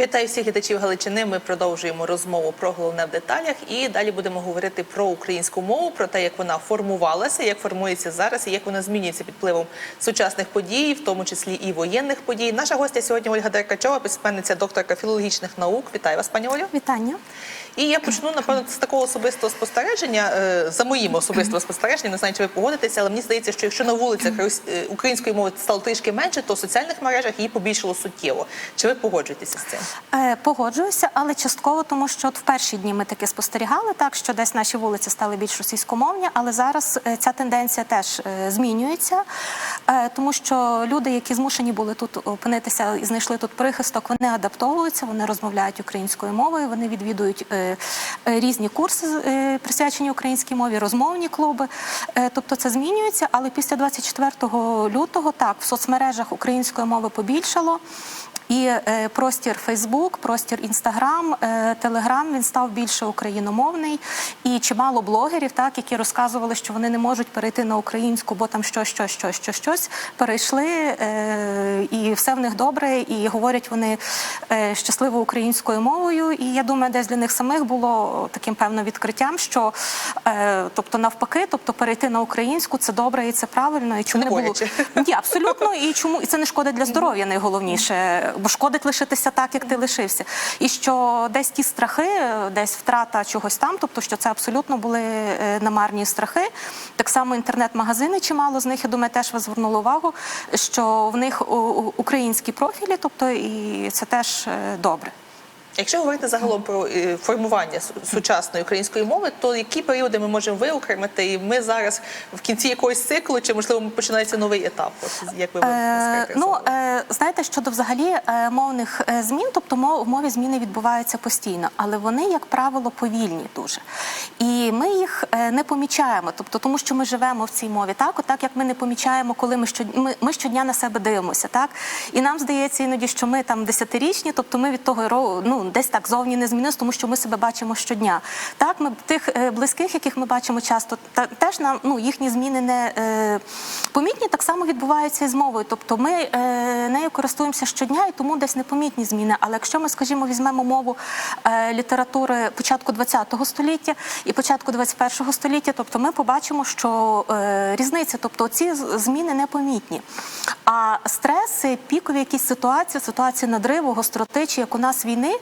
Вітаю всіх глядачів Галичини. Ми продовжуємо розмову про головне в деталях і далі будемо говорити про українську мову, про те, як вона формувалася, як формується зараз і як вона змінюється під впливом сучасних подій, в тому числі і воєнних подій. Наша гостя сьогодні Ольга Деркачова, письменниця, докторка філологічних наук. Вітаю вас, пані Олю. Вітання. І я почну напевно з такого особистого спостереження, е, за моїм особистим спостереженням, не знаю, чи ви погодитеся, але мені здається, що якщо на вулицях е, української мови стало трішки менше, то в соціальних мережах її побільшало суттєво. Чи ви погоджуєтеся з цим? Е, Погоджуюся, але частково, тому що от в перші дні ми таки спостерігали, так що десь наші вулиці стали більш російськомовні, але зараз е, ця тенденція теж е, змінюється, тому що люди, які змушені були тут опинитися і знайшли тут прихисток, вони адаптовуються, вони розмовляють українською мовою, вони відвідують різні курси, присвячені українській мові, розмовні клуби. Тобто це змінюється, але після 24 лютого так в соцмережах української мови побільшало. І е, простір Фейсбук, простір Інстаграм, е, Телеграм він став більше україномовний. І чимало блогерів, так які розказували, що вони не можуть перейти на українську, бо там що, що, що, що, щось перейшли, е, і все в них добре, і говорять вони е, щасливо українською мовою. І я думаю, десь для них самих було таким певним відкриттям, що е, тобто навпаки, тобто перейти на українську це добре і це правильно. І чому Не було ні, абсолютно. І чому і це не шкодить для здоров'я, найголовніше, бо шкодить лишитися так, як ти лишився. І що десь ті страхи, десь втрата чогось там, тобто що це абсолютно були е, намарні страхи. Так само інтернет-магазини, чимало з них, я думаю, теж ви звернули увагу, що в них українські профілі, тобто і це теж е, добре. Якщо говорити загалом про е, формування су- сучасної української мови, то які періоди ми можемо виокремити? І ми зараз в кінці якогось циклу, чи можливо починається новий етап? Як ви Е, ну, е, знаєте, щодо взагалі е, мовних змін, тобто мов, в мові зміни відбуваються постійно, але вони, як правило, повільні дуже. І ми їх не помічаємо, тобто тому, що ми живемо в цій мові, так, от так як ми не помічаємо, коли ми щодня, ми, ми щодня на себе дивимося, так і нам здається іноді, що ми там десятирічні, тобто ми від того ну десь так зовні не змінилися, тому що ми себе бачимо щодня. Так, ми тих е, близьких, яких ми бачимо часто, та теж нам ну їхні зміни не е, помітні, так само відбуваються і з мовою. Тобто ми е, нею користуємося щодня, і тому десь непомітні зміни. Але якщо ми, скажімо, візьмемо мову е, літератури початку ХХ століття і початку ХХІ століття, тобто ми побачимо, що е, різниця, тобто ці зміни непомітні. А стреси, пікові якісь ситуації, ситуації надриву, гостроти, чи як у нас війни,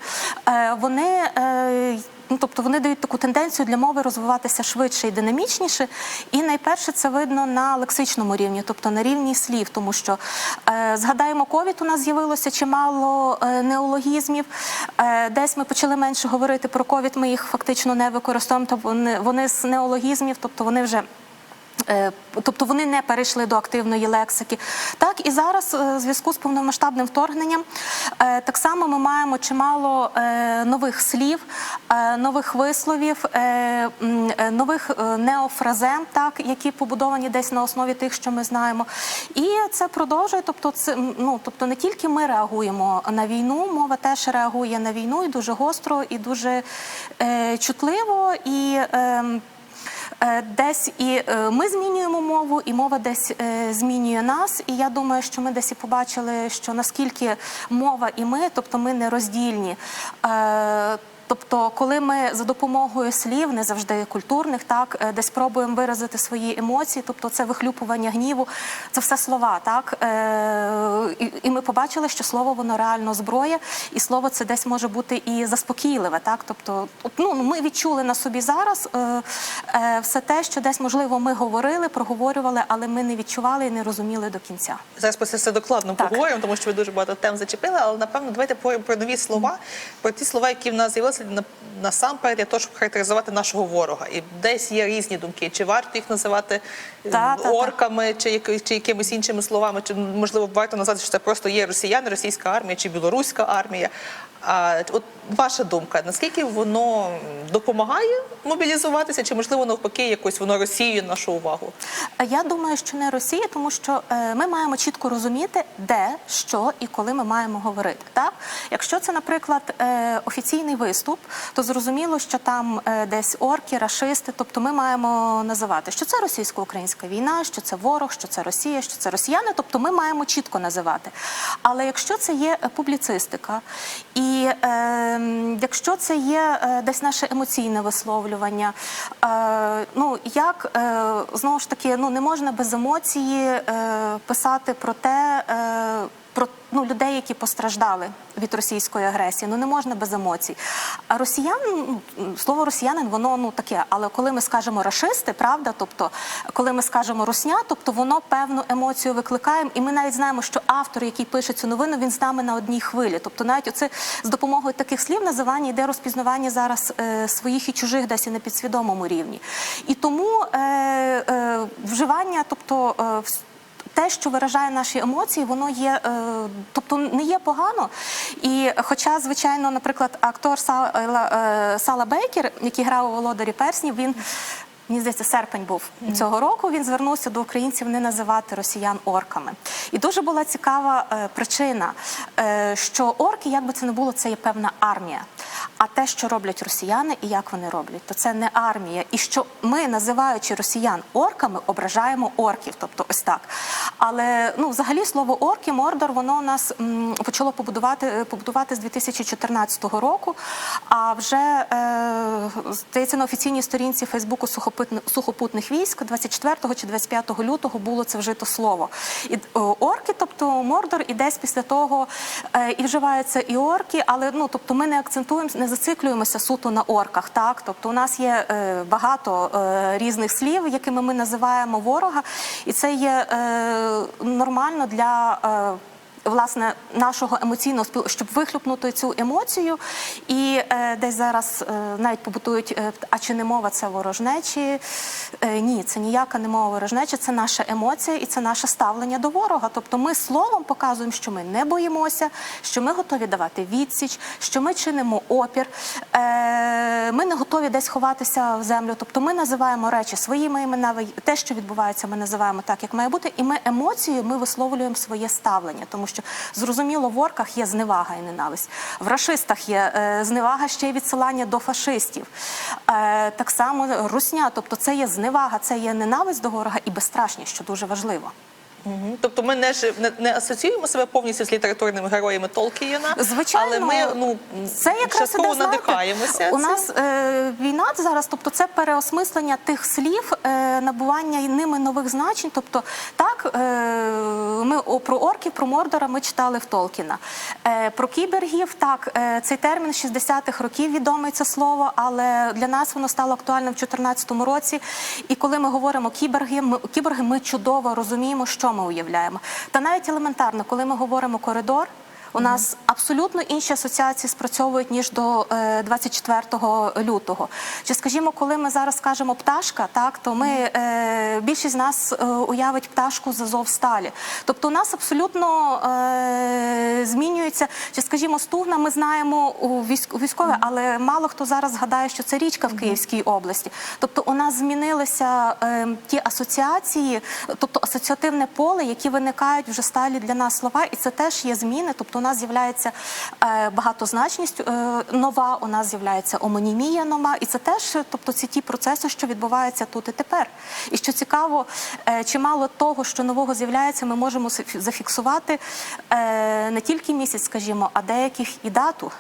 вони. е, Ну, тобто вони дають таку тенденцію для мови розвиватися швидше і динамічніше. І найперше це видно на лексичному рівні, тобто на рівні слів, тому що е, згадаємо, ковід у нас з'явилося чимало е, неологізмів. Е, десь ми почали менше говорити про ковід, ми їх фактично не використовуємо. Тобто вони з неологізмів, тобто вони вже. Е, Тобто вони не перейшли до активної лексики. Так і зараз е, в зв'язку з повномасштабним вторгненням е, так само ми маємо чимало нових слів, нових висловів, нових неофразем, так які побудовані десь на основі тих, що ми знаємо. І це продовжує. Тобто, це ну тобто не тільки ми реагуємо на війну, мова теж реагує на війну і дуже гостро, і дуже чутливо і. Е, Десь і е, ми змінюємо мову, і мова десь е, змінює нас. І я думаю, що ми десь і побачили, що наскільки мова і ми, тобто ми не роздільні. Тобто, коли ми за допомогою слів, не завжди культурних, так е, десь пробуємо виразити свої емоції, тобто це вихлюпування гніву, це все слова, так е, і, і ми побачили, що слово воно реально зброя, і слово це десь може бути і заспокійливе, так. Тобто, ну ми відчули на собі зараз е, е, все те, що десь можливо ми говорили, проговорювали, але ми не відчували і не розуміли до кінця. Зараз про це все докладно поговоримо, тому що ви дуже багато тем зачепили. Але напевно давайте поговоримо про нові слова, про ті слова, які в нас з'явилися на- насамперед для того, щоб характеризувати нашого ворога. І десь є різні думки. Чи варто їх називати та, орками, та, та. чи, чи якимись іншими словами, чи можливо варто назвати, що це просто є росіяни, російська армія чи білоруська армія. А от ваша думка, наскільки воно допомагає мобілізуватися, чи можливо навпаки якось воно розсіює нашу увагу? Я думаю, що не Росія, тому що е, ми маємо чітко розуміти, де, що і коли ми маємо говорити. Так, якщо це, наприклад, е, офіційний виступ, то зрозуміло, що там е, десь орки, рашисти, тобто ми маємо називати, що це російсько-українська війна, що це ворог, що це Росія, що це росіяни. Тобто ми маємо чітко називати. Але якщо це є е, публіцистика і е, якщо це є е, десь наше емоційне висловлювання, е, ну як е, знову ж таки, ну не можна без емоції писати про те. Про ну, людей, які постраждали від російської агресії, ну не можна без емоцій. А росіян, ну, слово росіянин, воно ну таке. Але коли ми скажемо рашисти, правда, тобто, коли ми скажемо русня, тобто воно певну емоцію викликає. І ми навіть знаємо, що автор, який пише цю новину, він з нами на одній хвилі. Тобто, навіть оце з допомогою таких слів називання йде розпізнавання зараз е, своїх і чужих десь і на підсвідомому рівні. І тому е, е, вживання, тобто. Е, те, що виражає наші емоції, воно є, е, тобто не є погано. І хоча, звичайно, наприклад, актор Сала, е, Сала Бейкер, який грав у Володарі Перснів, він. Мені здається, серпень був цього року. Він звернувся до українців не називати росіян орками. І дуже була цікава е, причина, е, що орки, як би це не було, це є певна армія. А те, що роблять росіяни і як вони роблять, то це не армія. І що ми, називаючи росіян орками, ображаємо орків, тобто ось так. Але ну, взагалі слово орки, мордор, воно у нас м, почало побудувати побудувати з 2014 року. А вже е, здається на офіційній сторінці Фейсбуку сухопутних, сухопутних військ 24 чи 25 лютого було це вжито слово. І е, орки, тобто мордор, і десь після того е, і вживаються і орки, але ну тобто ми не акцентуємо, не зациклюємося суто на орках. Так, тобто у нас є е, багато різних слів, якими ми називаємо ворога, і це є нормально для. Власне, нашого емоційного спіл, щоб вихлюпнути цю емоцію, і е, десь зараз е, навіть побутують, е, а чи не мова це ворожнечі? Е, ні, це ніяка не мова ворожнечі, це наша емоція і це наше ставлення до ворога. Тобто ми словом показуємо, що ми не боїмося, що ми готові давати відсіч, що ми чинимо опір. Е, ми не готові десь ховатися в землю. Тобто ми називаємо речі своїми іменами, те, що відбувається, ми називаємо так, як має бути, і ми емоцією ми висловлюємо своє ставлення, тому що зрозуміло, в орках є зневага і ненависть. В рашистах є е, зневага ще й відсилання до фашистів. Е, так само русня, тобто це є зневага, це є ненависть до ворога і безстрашність, що дуже важливо. Мгм. Тобто ми не, ж- не, не асоціюємо себе повністю з літературними героями Толкієна, Звичайно, але ми ну, це якраз частково іде, знаєте, надихаємося. У нас е, війна зараз, тобто це переосмислення тих слів, е, набування ними нових значень. Тобто, так е, ми о, про орків, про Мордора ми читали в Толкіна. Е, про кібергів, так, е, цей термін з 60-х років відомий це слово, але для нас воно стало актуальним в 2014 році. І коли ми говоримо кіберги, ми кіберги, ми чудово розуміємо, що ми уявляємо. Та навіть елементарно, коли ми говоримо коридор. У нас абсолютно інші асоціації спрацьовують ніж до е, 24 лютого. Чи скажімо, коли ми зараз скажемо пташка, так то ми е, більшість з нас е, уявить пташку з Азовсталі. Тобто у нас абсолютно е, змінюється. Чи скажімо, стугна ми знаємо у військ у військове, але мало хто зараз згадає, що це річка в Київській області. Тобто у нас змінилися е, ті асоціації, тобто асоціативне поле, які виникають вже сталі для нас слова, і це теж є зміни. Тобто у нас з'являється е, багатозначність е, нова, у нас з'являється омонімія нова, і це теж, тобто, ці ті процеси, що відбуваються тут і тепер. І що цікаво, е, чимало того, що нового з'являється, ми можемо зафі- зафіксувати не тільки місяць, скажімо, а деяких і дату.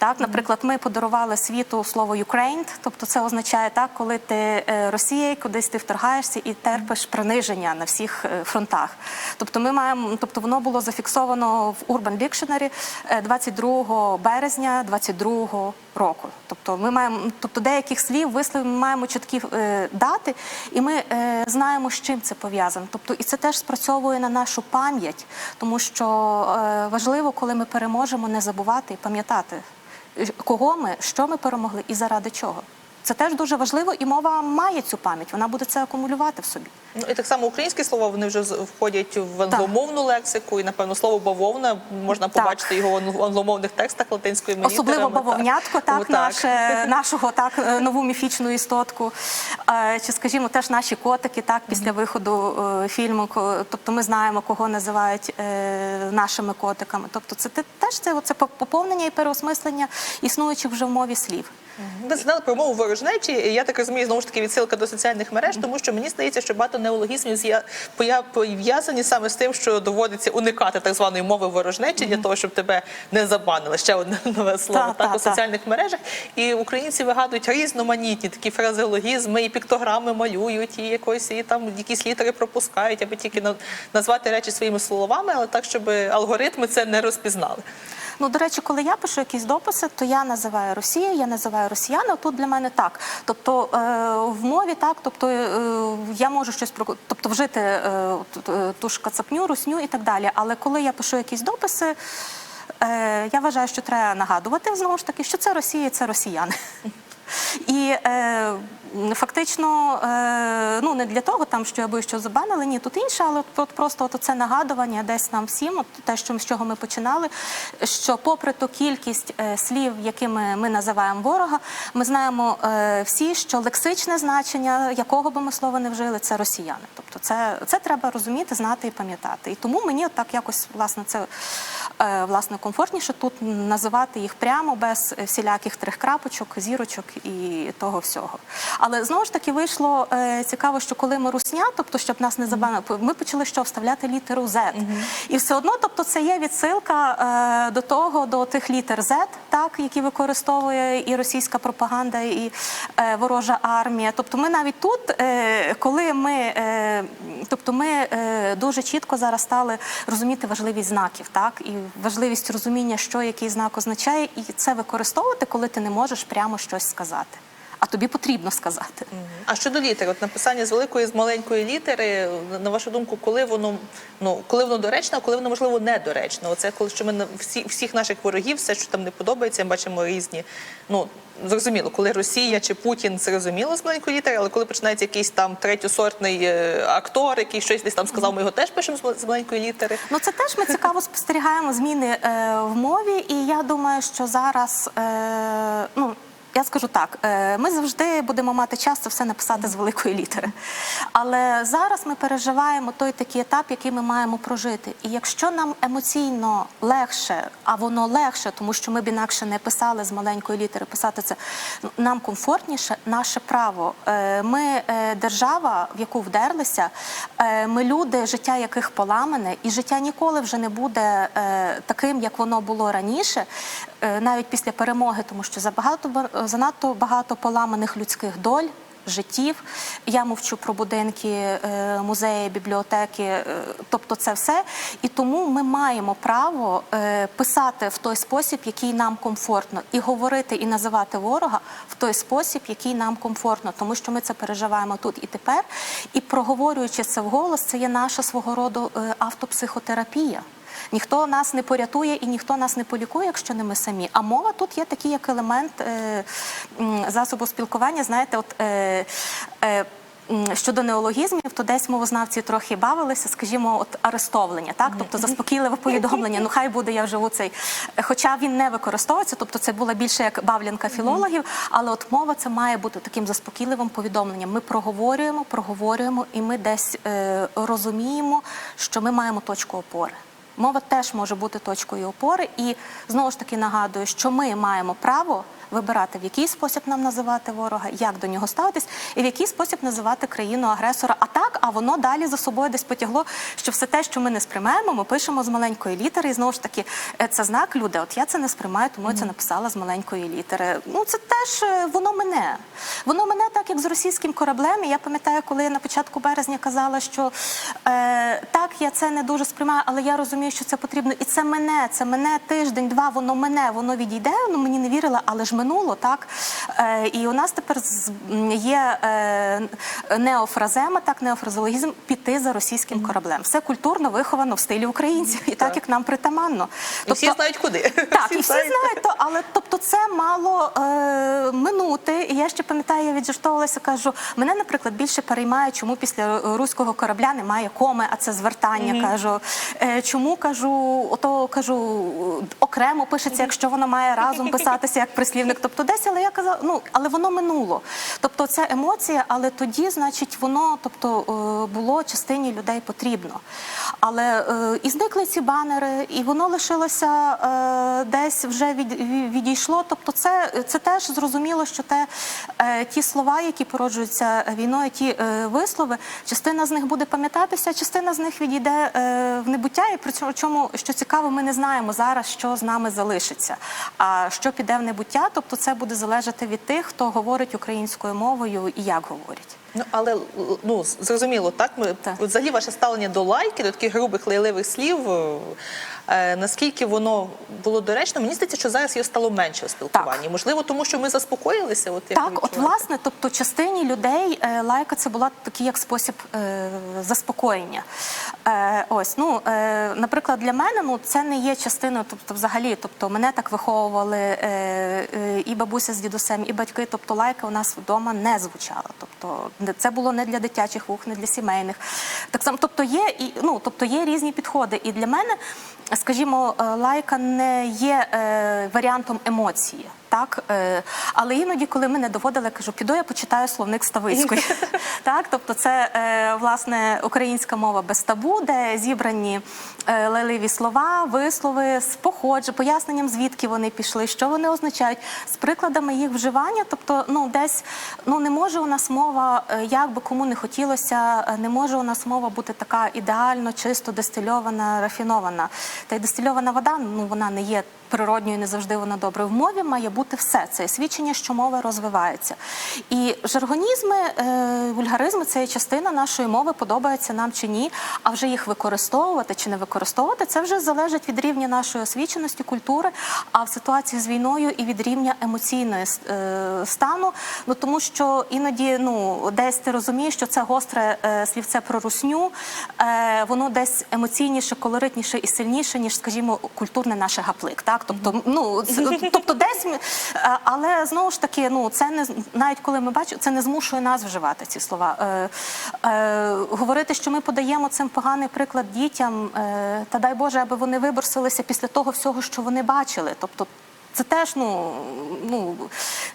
Так, наприклад, ми подарували світу слово «Ukraine», тобто це означає так, коли ти е, Росія, кудись ти вторгаєшся і терпиш приниження на всіх е, фронтах. Тобто, ми маємо, тобто воно було зафіксовано в Urban Dictionary е, 22 березня 22 року. Тобто, ми маємо, тобто деяких слів, висловів ми маємо чіткі е, дати, і ми е, знаємо, з чим це пов'язано. Тобто, і це теж спрацьовує на нашу пам'ять, тому що е, важливо, коли ми переможемо, не забувати і пам'ятати кого ми, що ми перемогли і заради чого. Це теж дуже важливо, і мова має цю пам'ять. Вона буде це акумулювати в собі. Ну і так само українські слова вони вже входять в англомовну лексику, і напевно слово бавовна можна Так. побачити його в англомовних текстах латинською Особливо літерами, так. бавовнятко, так, Тому наше, нашого так, е, нову міфічну істотку. Чи, скажімо, теж наші котики, так, після виходу е, фільму, тобто ми знаємо, кого називають е, нашими котиками. Тобто це теж це, це поповнення і переосмислення існуючих вже в мові слів. Ви згадали про мову ворожнечі. і Я так розумію, знову ж таки відсилка до соціальних мереж, тому що мені здається, що багато неологізмів пов'язані саме з тим, що доводиться уникати так званої мови ворожнечі для того, щоб тебе не забанили. Ще одне нове слово Та, так та, у соціальних мережах. І українці вигадують різноманітні такі фразеологізми, і піктограми малюють, і якось і там якісь літери пропускають, аби тільки назвати речі своїми словами, але так, щоб алгоритми це не розпізнали. Ну, до речі, коли я пишу якісь дописи, то я називаю Росія, я називаю росіяни. Тут для мене так. Тобто е, в мові так, тобто е, я можу щось про тобто вжити е, ту ж кацапню, русню і так далі. Але коли я пишу якісь дописи, я вважаю, що треба нагадувати знову ж таки, що це Росія, це росіяни. І фактично, е, ну не для того, там що аби що забанили, ні, тут інше, але от просто от це нагадування десь нам всім, от те, що з чого ми починали, що попри ту кількість е, слів, якими ми називаємо ворога, ми знаємо е, всі, що лексичне значення, якого би ми слова не вжили, це росіяни. Тобто, це, це треба розуміти, знати і пам'ятати. І тому мені от так якось власне це власне комфортніше тут називати їх прямо без е, всіляких трьох крапочок, зірочок і того всього. Але знову ж таки вийшло е, цікаво, що коли ми русня, тобто щоб нас не забанили, ми почали що вставляти літеру Z. І все одно, тобто, це є відсилка е, до того, до тих літер Z, так які використовує і російська пропаганда, і е, ворожа армія. Тобто, ми навіть тут, е, коли ми, е, тобто, ми е, дуже чітко зараз стали розуміти важливість знаків, так і важливість розуміння, що який знак означає, і це використовувати, коли ти не можеш прямо щось сказати. А тобі потрібно сказати. А щодо літер, от написання з великої з маленької літери, на- вашу думку, коли воно ну коли воно доречно, а коли воно можливо недоречно? Оце коли що ми на всі всіх наших ворогів, все, що там не подобається, ми бачимо різні. Ну зрозуміло, коли Росія чи Путін зрозуміло з маленької літери, але коли починається якийсь там третьосортний е, актор, який щось десь там сказав, ми його теж пишемо з маленької літери. Ну це теж ми цікаво спостерігаємо зміни е, в мові, і я думаю, що зараз е, ну. Я скажу так, е, ми завжди будемо мати час це все написати з великої літери. Але зараз ми переживаємо той такий етап, який ми маємо прожити. І якщо нам емоційно легше, а воно легше, тому що ми б інакше не писали з маленької літери, писати це нам комфортніше, наше право. Е, Ми е, держава, в яку вдерлися, ми люди, життя яких поламане, і життя ніколи вже не буде таким, як воно було раніше, навіть після перемоги, тому що забагато ба- занадто багато поламаних людських доль. Життів, я мовчу про будинки, е, музеї, бібліотеки, е, тобто це все. І тому ми маємо право е, писати в той спосіб, який нам комфортно, і говорити і називати ворога в той спосіб, який нам комфортно, тому що ми це переживаємо тут і тепер. І проговорюючи це вголос, це є наша свого роду е, автопсихотерапія. Ніхто нас не порятує і ніхто нас не полікує, якщо не ми самі. А мова тут є такий як елемент е, засобу спілкування. Знаєте, от е, е, щодо неологізмів, то десь мовознавці трохи бавилися, скажімо, от арестовлення, так, тобто заспокійливе повідомлення. Ну хай буде, я вживу цей. Хоча він не використовується, тобто це була більше як бавлянка філологів, але от мова це має бути таким заспокійливим повідомленням. Ми проговорюємо, проговорюємо, і ми десь е, розуміємо, що ми маємо точку опори. Мова теж може бути точкою опори, і знову ж таки нагадую, що ми маємо право вибирати, в який спосіб нам називати ворога, як до нього ставитись, і в який спосіб називати країну агресора. А так, а воно далі за собою десь потягло, що все те, що ми не сприймаємо, ми пишемо з маленької літери. І знову ж таки, е, це знак люди. От я це не сприймаю, тому я це написала з маленької літери. Ну це теж е, воно мене. Воно мене так, як з російським кораблем. І я пам'ятаю, коли я на початку березня казала, що е, так, я це не дуже сприймаю, але я розумію, що це потрібно. І це мене, це мене тиждень, два, воно мене, воно відійде. Ну мені не вірила, але ж минуло, так. Е, і у нас тепер є е, неофразема, так, неофразологізм піти за російським кораблем. Все культурно виховано в стилі українців, і так, Так. як нам притаманно. І всі знають куди. Так, і всі знають. знають, то, але тобто це мало е, минути. І я ще пам'ятаю, я віджартовувалася, кажу, мене, наприклад, більше переймає, чому після руського корабля немає коми, а це звертання. Кажу, е, чому кажу, ото кажу, окремо пишеться, якщо воно має разом писатися як прислівник. Тобто десь, але я казала, ну але воно минуло. Тобто це емоція, але тоді, значить, воно тобто е, було частині людей потрібно. Але е, і зникли ці банери, і воно лишилося е, десь вже від, відійшло. Тобто, це, це теж зрозуміло, що те, е, ті слова, які породжуються війною, ті е, вислови, частина з них буде пам'ятатися, частина з них відійде е, в небуття. І при чому, що цікаво, ми не знаємо зараз, що з нами залишиться. А що піде в небуття, тобто це буде залежати від тих, хто говорить українською мовою і як говорять. Ну але ну зрозуміло, так ми Так. взагалі ваше ставлення до лайки, до таких грубих лайливих слів. Е, Наскільки воно було доречно, мені здається, що зараз його стало менше у спілкуванні. Можливо, тому що ми заспокоїлися. От як Так, от власне, тобто частині людей е, лайка це була такий як спосіб е, заспокоєння. Е, ось, ну, е, наприклад, для мене ну, це не є частиною, тобто, взагалі, тобто мене так виховували е, е, і бабуся з дідусем, і батьки. Тобто лайка у нас вдома не звучала. Тобто це було не для дитячих вух, не для сімейних. Так само, тобто є і ну, тобто є різні підходи. І для мене, скажімо, е, лайка не є е, варіантом емоції. Так, е, але іноді, коли мене доводили, я кажу, піду я почитаю словник Ставицької. так, тобто це е, власне українська мова без табу, де зібрані е, лайливі слова, вислови з походження, поясненням, звідки вони пішли, що вони означають, з прикладами їх вживання. Тобто, ну десь ну не може у нас мова, як би кому не хотілося, не може у нас мова бути така ідеально, чисто дистильована, рафінована. Та й дистильована вода, ну вона не є природньою, не завжди вона добре. В мові має бути все. Це свідчення, що мова розвивається. І жаргонізми, е, вульгаризми це є частина нашої мови, подобається нам чи ні. А вже їх використовувати чи не використовувати, це вже залежить від рівня нашої освіченості, культури, а в ситуації з війною і від рівня емоційної е, стану. Ну тому що іноді ну десь ти розумієш, що це гостре е, слівце про русню, воно десь емоційніше, колоритніше і сильніше, ніж, скажімо, культурне наше гаплик. Так, тобто, ну тобто десь але знову ж таки, ну це не навіть коли ми бачимо, це не змушує нас вживати ці слова. Е, е, говорити, що ми подаємо цим поганий приклад дітям, е, та дай Боже, аби вони виборсилися після того всього, що вони бачили. Тобто. Це теж ну, ну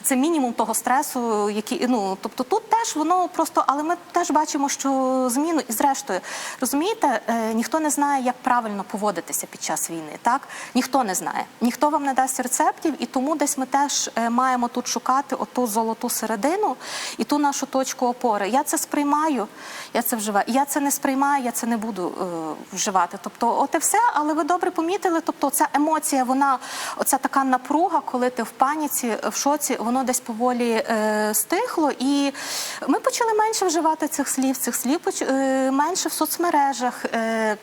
це мінімум того стресу, який ну тобто тут теж воно просто, але ми теж бачимо, що зміну і зрештою розумієте, е, ніхто не знає, як правильно поводитися під час війни. Так ніхто не знає, ніхто вам не дасть рецептів, і тому десь ми теж е, маємо тут шукати оту золоту середину і ту нашу точку опори. Я це сприймаю, я це вживаю. Я це не сприймаю, я це не буду е, вживати. Тобто, от і все, але ви добре помітили. Тобто, ця емоція, вона оця така напруга, коли ти в паніці, в шоці, воно десь поволі е, стихло, і ми почали менше вживати цих слів, цих слів е, менше в соцмережах. Е,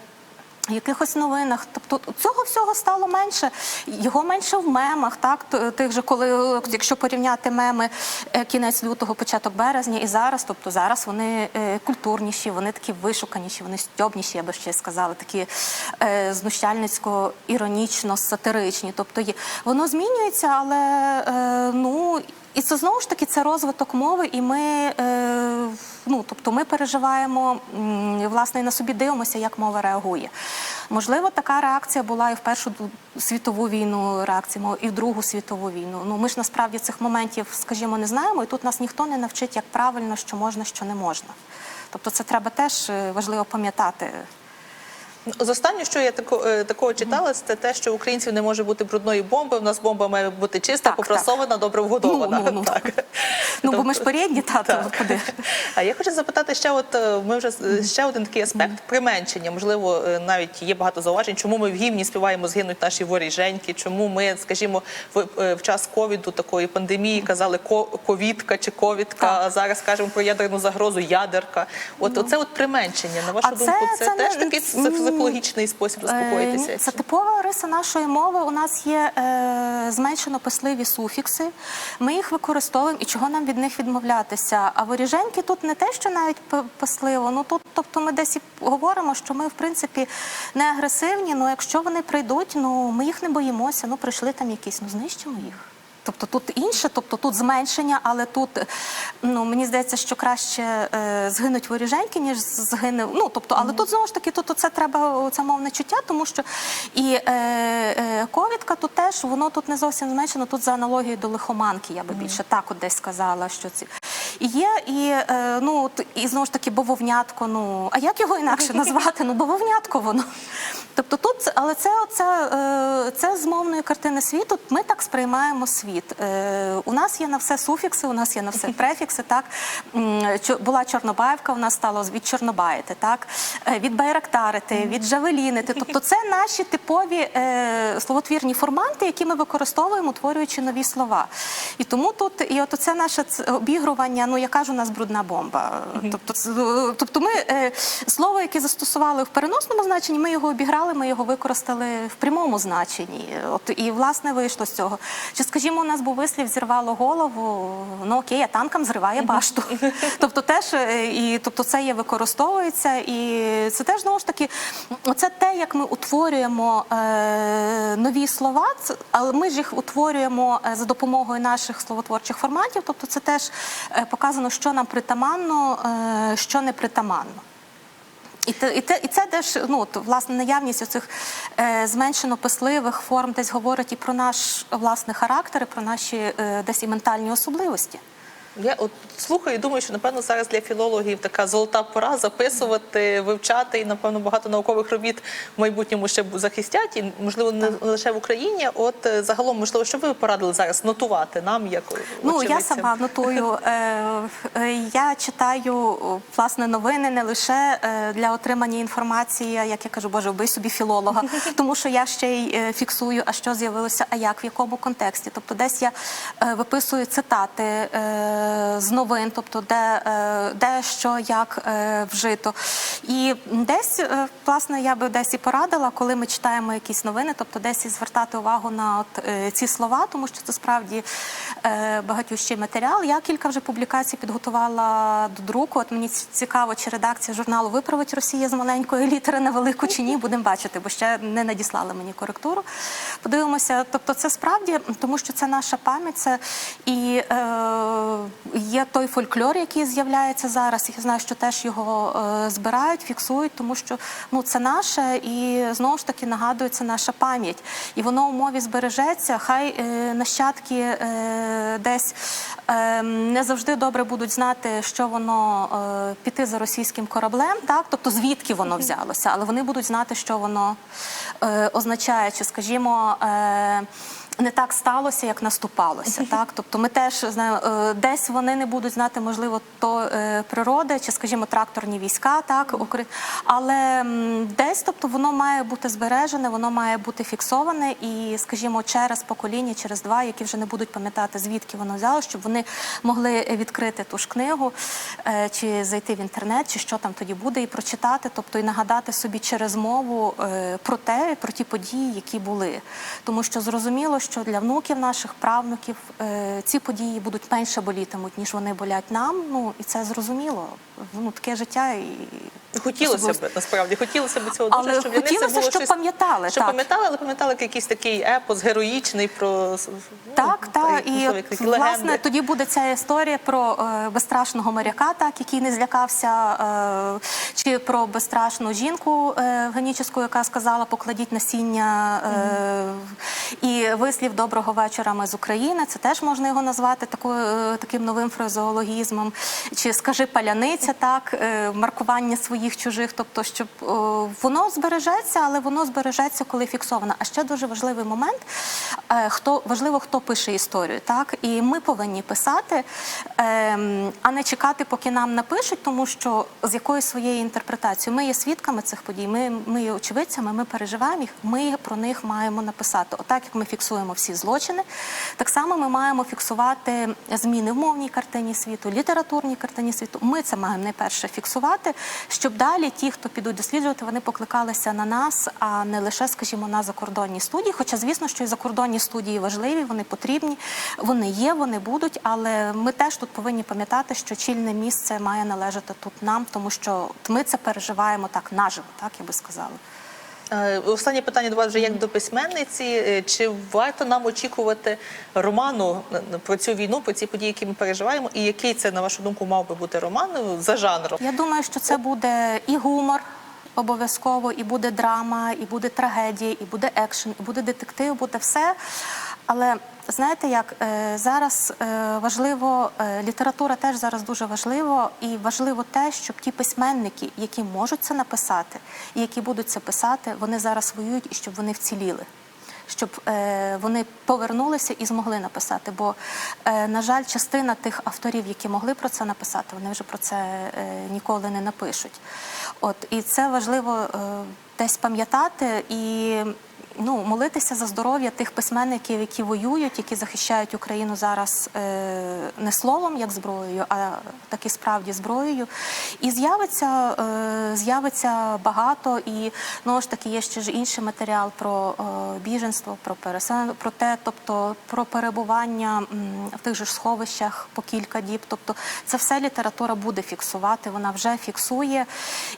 Якихось новинах, тобто цього всього стало менше. Його менше в мемах, так тих же, коли якщо порівняти меми е, кінець лютого, початок березня і зараз, тобто зараз вони е, культурніші, вони такі вишуканіші, вони стьобніші, я би ще сказала, такі е, знущальницько, іронічно, сатиричні. Тобто є воно змінюється, але ну. І це знову ж таки це розвиток мови, і ми ну тобто ми переживаємо власне і на собі дивимося, як мова реагує. Можливо, така реакція була і в першу світову війну, реакція і в другу світову війну. Ну ми ж насправді цих моментів, скажімо, не знаємо, і тут нас ніхто не навчить, як правильно, що можна, що не можна. Тобто, це треба теж е, важливо пам'ятати. З останнього, що я тако, е, такого читала, це те, що українців не може бути брудної бомби. У нас бомба має бути чиста, Так, попрасована, добре вгодована. Ну, ну, ну. Так. Ну бо ми ж порідні, тато, Так. куди. А я хочу запитати ще, от е, ми вже е, ще один такий аспект применшення. Можливо, навіть є багато зауважень, чому ми в гімні співаємо згинуть наші воріженьки, чому ми, скажімо, в, в час ковіду такої пандемії казали ко- ковідка чи ковідка, Так. а зараз кажемо про ядерну загрозу, ядерка. От оце от применшення. На вашу А це- думку, це, це теж не- такий психологічний спосіб Е, заспокоїтися. Це типова риса нашої мови. У нас є е, зменшено писливі суфікси. Ми їх використовуємо і чого нам від них відмовлятися. А воріженьки тут не те, що навіть писливо. Ну тут, тобто, ми десь і говоримо, що ми в принципі не агресивні. Ну якщо вони прийдуть, ну ми їх не боїмося. Ну прийшли там якісь, ну знищимо їх. Тобто тут інше, тобто тут зменшення, але тут ну мені здається, що краще е, згинуть воріженьки, ніж згине. Ну тобто, але тут знову ж таки, тут це треба це мовне чуття, тому що і е, е, ковідка тут теж воно тут не зовсім зменшено. Тут за аналогією до лихоманки, я би більше так от десь сказала, що ці і є, і е, ну і знову ж таки бововнятко. Ну а як його інакше назвати? Ну бововнятко воно. Тобто тут, але це оце, е, це з мовної картини світу. Ми так сприймаємо світ. Е, У нас є на все суфікси, у нас є на все префікси. Так була Чорнобаївка, у нас стало від Чорнобаїти, так Е, від Байрактарити, від Жавелінити. Тобто, це наші типові е, словотвірні форманти, які ми використовуємо, утворюючи нові слова. І тому тут і от це наше обігрування. Ну я кажу, у нас брудна бомба. Тобто, тобто, ми слово, яке застосували в переносному значенні, ми його обіграли, ми його використали в прямому значенні. От і власне вийшло з цього. Чи скажімо, у нас був вислів зірвало голову? Ну окей, а танкам зриває башту. Тобто, теж е, і тобто це є використовується, і це теж знову ж таки, це те, як ми утворюємо е, нові слова, але ми ж їх утворюємо е, за допомогою наших словотворчих форматів. Тобто, це теж е, показано, що нам притаманно, е, що не притаманно. І те, і те, і це теж ну то, власне наявність оцих е, зменшено писливих форм десь говорить і про наш власний характер, і про наші е, десь і ментальні особливості. Я от слухаю і думаю, що напевно зараз для філологів така золота пора записувати, вивчати і напевно багато наукових робіт в майбутньому ще захистять, і можливо не лише в Україні. От е, загалом, можливо, що ви порадили зараз нотувати нам, як Ну я сама нотую. Е, е, я читаю власне новини не лише для отримання інформації, як я кажу, боже, вбий собі філолога, тому що я ще й фіксую, а що з'явилося, а як в якому контексті. Тобто, десь я виписую цитати з новин, тобто де, е, де що як е, вжито. І десь е, власне я би десь і порадила, коли ми читаємо якісь новини, тобто десь і звертати увагу на от ці слова, тому що це справді багатющий матеріал. Я кілька вже публікацій підготувала до друку. От мені цікаво, чи редакція журналу виправить Росія з маленької літери на велику чи ні. Будемо бачити, бо ще не надіслали мені коректуру. Подивимося. Тобто, це справді, тому що це наша пам'ять, це і е, є той фольклор, який з'являється зараз. Я знаю, що теж його е, збирають, фіксують, тому що ну це наше і знову ж таки нагадую, це наша пам'ять. І воно у мові збережеться. Хай е, нащадки е, десь е, не завжди добре будуть знати, що воно піти за російським кораблем, так тобто звідки воно взялося, але вони будуть знати, що воно означає, чи скажімо. Не так сталося, як наступалося. Так, тобто ми теж знаємо, е, десь вони не будуть знати, можливо, то е, природи чи, скажімо, тракторні війська, так але десь, тобто, воно має бути збережене, воно має бути фіксоване, і, скажімо, через покоління, через два, які вже не будуть пам'ятати, звідки воно взялося, щоб вони могли відкрити ту ж книгу, е, чи зайти в інтернет, чи що там тоді буде, і прочитати, тобто і нагадати собі через мову про те, про ті події, які були. Тому що зрозуміло, що для внуків наших правнуків е, ці події будуть менше болітимуть, ніж вони болять нам. Ну і це зрозуміло. Ну таке життя і Хотілося б насправді, хотілося б цього Але дуже, щоб для них це хотілося, було пам'ятали, щоб так. пам'ятали, але пам'ятали як якийсь такий епос героїчний про ну, Так, та, так. І от, власне тоді буде ця історія про е, безстрашного моряка, так який не злякався, е, чи про безстрашну жінку е, геніческу, яка сказала покладіть насіння е, і вислів доброго вечора. Ми з України. Це теж можна його назвати такою е, таким новим фразеологізмом. Чи скажи паляниця, так е, маркування своїх чужих, тобто щоб е, воно збережеться, але воно збережеться, коли фіксовано. А ще дуже важливий момент. е, Хто важливо, хто пише історію, так і ми повинні писати, ем, а не чекати, поки нам напишуть, тому що з якоюсь своєю інтерпретацією ми є свідками цих подій. Ми, ми є очевидцями, ми переживаємо їх. Ми про них маємо написати. Отак, як ми фіксуємо всі злочини, так само ми маємо фіксувати зміни в мовній картині світу, літературній картині світу. Ми це маємо найперше фіксувати, щоб далі ті, хто підуть досліджувати, вони покликалися на нас, а не лише, скажімо, на закордонні студії. Хоча, звісно, що і закордонні студії важливі, вони потрібні, вони є, вони будуть. Але ми теж тут повинні пам'ятати, що чільне місце має належати тут нам, тому що ми це переживаємо так наживо, так я би сказала. Е, Останнє питання до вас вже як до письменниці. Е, Чи варто нам очікувати роману е, про цю війну, про ці події, які ми переживаємо, і який це, на вашу думку, мав би бути роман за жанром? Я думаю, що це буде і гумор. Обов'язково і буде драма, і буде трагедія, і буде екшен, і буде детектив, буде все. Але знаєте, як е, зараз е, важливо, е, література теж зараз дуже важливо, і важливо те, щоб ті письменники, які можуть це написати, і які будуть це писати, вони зараз воюють і щоб вони вціліли щоб е, вони повернулися і змогли написати. Бо, е, на жаль, частина тих авторів, які могли про це написати, вони вже про це е, ніколи не напишуть. От і це важливо е, десь пам'ятати і. Ну, молитися за здоров'я тих письменників, які воюють, які захищають Україну зараз е, не словом як зброєю, а таки справді зброєю. І з'явиться, е, з'явиться багато, і ну ж таки є ще ж інший матеріал про е, біженство, про переселення, про те, тобто про перебування в тих же ж сховищах по кілька діб. Тобто, це все література буде фіксувати, вона вже фіксує.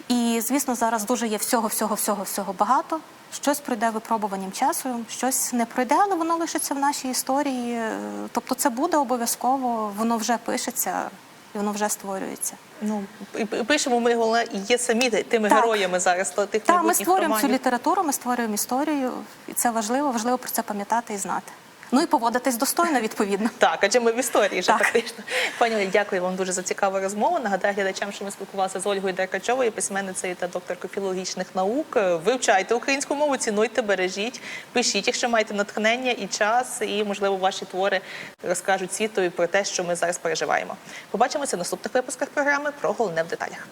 І звісно, зараз дуже є всього, всього, всього, всього багато. Щось пройде випробуванням часу, щось не пройде, але воно лишиться в нашій історії. Е, Тобто, це буде обов'язково, воно вже пишеться і воно вже створюється. Ну і пишемо ми головне і є самі тими Так. героями зараз. Тих Так, ми створюємо романів. цю літературу, ми створюємо історію, і це важливо, важливо про це пам'ятати і знати. Ну і поводитись достойно, відповідно. Так, адже ми в історії вже фактично. Пані Олі, дякую вам дуже за цікаву розмову. Нагадаю глядачам, що ми спілкувалися з Ольгою Деркачовою, письменницею та докторкою філологічних наук. Вивчайте українську мову, цінуйте, бережіть, пишіть, якщо маєте натхнення і час, і можливо ваші твори розкажуть світові про те, що ми зараз переживаємо. Побачимося в наступних випусках програми про головне в деталях.